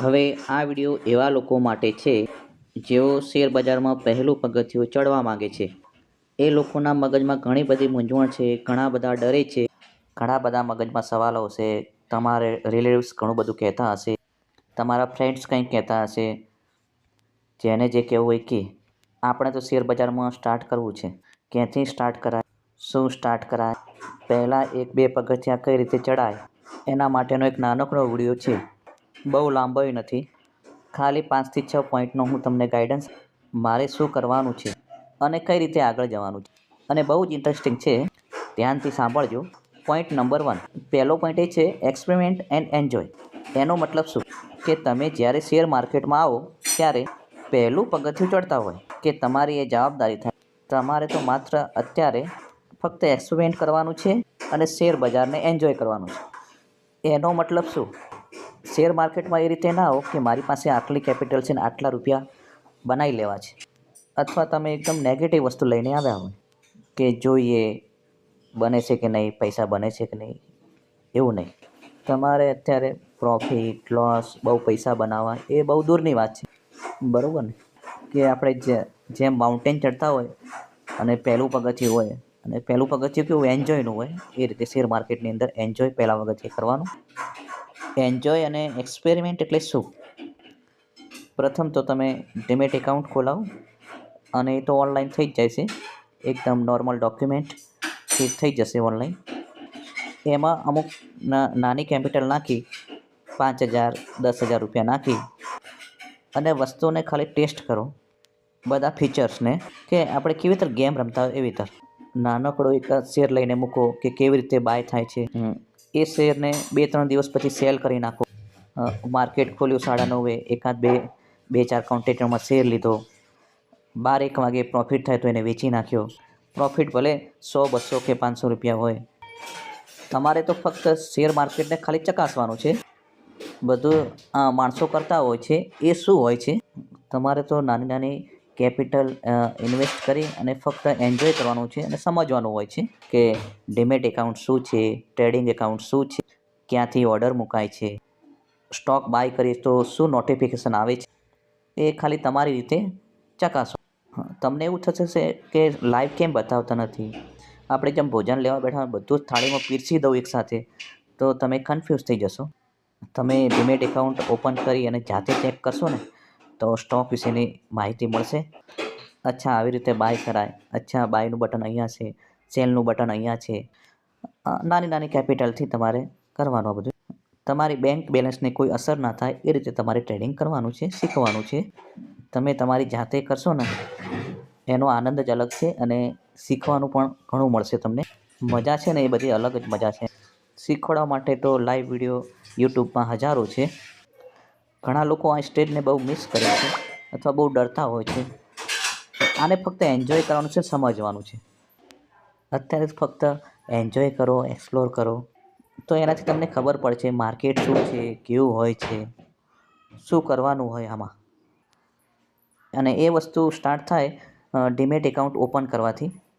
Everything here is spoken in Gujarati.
હવે આ વીડિયો એવા લોકો માટે છે, જેઓ શેર બજારમાં પહેલું પગથિયું ચડવા માગે છે. એ લોકોના મગજમાં ઘણી બધી મૂંઝવણ છે, ઘણા બધા ડરે છે, ઘણા બધા મગજમાં સવાલો હશે, તમારે રિલેટિવ્સ ઘણું બધું કહેતા હશે, તમારા ફ્રેન્ડ્સ કંઈક કહેતા હશે, જેને જે કહેવું હોય કે, આપણે તો શેર બજારમાં સ્ટાર્ટ કરવું છે, ક્યાંથી સ્ટાર્ટ કરાય, શું સ્ટાર્ટ કરાય, પહેલાં એક બે પગથિયાં કઈ રીતે ચડાય? એના માટેનો એક નાનકડો વીડિયો છે. બહુ લાંબોય નથી. ખાલી પાંચથી છ પોઈન્ટનો હું તમને ગાઈડન્સ મારે શું કરવાનું છે અને કઈ રીતે આગળ જવાનું છે. અને બહુ જ ઇન્ટરેસ્ટિંગ છે, ધ્યાનથી સાંભળજો. પોઈન્ટ નંબર વન પહેલો પોઈન્ટ એ છે એક્સપેરિમેન્ટ એન્ડ એન્જોય એનો મતલબ શું? કે તમે જ્યારે શેર માર્કેટમાં આવો, ત્યારે પહેલું પગથિયું ચડતા હોય કે તમારી એ જવાબદારી થાય. તમારે તો માત્ર અત્યારે ફક્ત એક્સપેરિમેન્ટ કરવાનું છે અને શેર બજારને એન્જોય કરવાનું છે. એનો મતલબ શું? શેર માર્કેટમાં એ રીતે ના હો કે મારી પાસે આટલી કેપિટલ છે ને આટલા રૂપિયા બનાવી લેવા છે. અથવા તમે એકદમ નેગેટિવ વસ્તુ લઈને આવ્યા હોય કે જોઈએ બને છે કે નહીં, પૈસા બને છે કે નહીં, એવું નહીં. તમારે અત્યારે પ્રોફિટ લોસ બહુ પૈસા બનાવવા એ બહુ દૂરની વાત છે. બરાબર ને? કે આપણે જે, જેમ માઉન્ટેન ચડતા હોય અને પહેલું પગથિયું હોય અને પહેલું પગથિયું કેવું એન્જોયનું હોય, એ રીતે શેર માર્કેટની અંદર એન્જોય પહેલાં પગથિયે કરવાનું. એન્જોય અને એક્સપેરિમેન્ટ એટલે શું? પ્રથમ તો તમે ડીમેટ એકાઉન્ટ ખોલાવો અને એ તો ઓનલાઈન થઈ જ જાય છે. એકદમ નોર્મલ ડોક્યુમેન્ટ ડોક્યુમેન્ટથી થઈ જશે ઓનલાઈન એમાં અમુક નાની કેપિટલ નાખી, પાંચ હજાર, દસ હજાર રૂપિયા નાખી અને વસ્તુને ખાલી ટેસ્ટ કરો. બધા ફીચર્સને કે આપણે કેવી રીતે ગેમ રમતા હોય એવી રીતે. નાનકડો એક શેર લઈને મૂકો કે કેવી રીતે બાય થાય છે. એ શેરને બે ત્રણ દિવસ પછી સેલ કરી નાખો. માર્કેટ ખોલ્યું સાડા નવે, એકાદ બે બે ચાર કાઉન્ટેટરમાં શેર લીધો. બાર એક વાગે પ્રોફિટ થાય તો એને વેચી નાખ્યો. પ્રોફિટ ભલે સો, બસો કે પાંચસો રૂપિયા હોય. તમારે તો ફક્ત શેર માર્કેટને ખાલી ચકાસવાનું છે. બધું માણસો કરતા હોય છે, એ શું હોય છે? તમારે તો નાની નાની કેપિટલ ઇન્વેસ્ટ કરી અને ફક્ત એન્જોય કરવાનું છે અને સમજવાનું હોય છે કે ડીમેટ એકાઉન્ટ શું છે, ટ્રેડિંગ એકાઉન્ટ શું છે, ક્યાંથી ઓર્ડર મુકાય છે, સ્ટોક બાય કરીએ તો શું નોટિફિકેશન આવે છે, એ ખાલી તમારી રીતે ચકાસો. તમને એવું થશે કે લાઈવ કેમ બતાવતા નથી? આપણે જેમ ભોજન લેવા બેઠા બધું જ થાળીમાં પીરસી દઉં એકસાથે તો તમે કન્ફ્યુઝ થઈ જશો. તમે ડીમેટ એકાઉન્ટ ઓપન કરી અને જાતે ચેક કરશો ને તો સ્ટોક વિશેની માહિતી મળશે. અચ્છા, આવી રીતે બાય કરાય. અચ્છા બાયનું બટન અહીંયા છે સેલનું બટન અહીંયા છે. નાની નાની કેપિટલથી તમારે કરવાનું આ બધું. તમારી બેંક બેલેન્સને કોઈ અસર ના થાય, એ રીતે તમારે ટ્રેડિંગ કરવાનું છે, શીખવાનું છે. તમે તમારી જાતે કરશો ને, એનો આનંદ જ અલગ છે અને શીખવાનું પણ ઘણું મળશે તમને. મજા છે ને એ બધી અલગ જ મજા છે. શીખવાડવા માટે તો લાઈવ વીડિયો યુટ્યુબમાં હજારો છે. ઘણા લોકો આ સ્ટેજને બહુ મિસ કરે છે અથવા બહુ ડરતા હોય છે. આને ફક્ત એન્જોય કરવાનું છે, સમજવાનું છે. અત્યારે ફક્ત એન્જોય કરો એક્સપ્લોર કરો. તો એનાથી તમને ખબર પડશે માર્કેટ શું છે, કેવું હોય છે, શું કરવાનું હોય આમાં. અને એ વસ્તુ સ્ટાર્ટ થાય ડીમેટ એકાઉન્ટ ઓપન કરવાથી.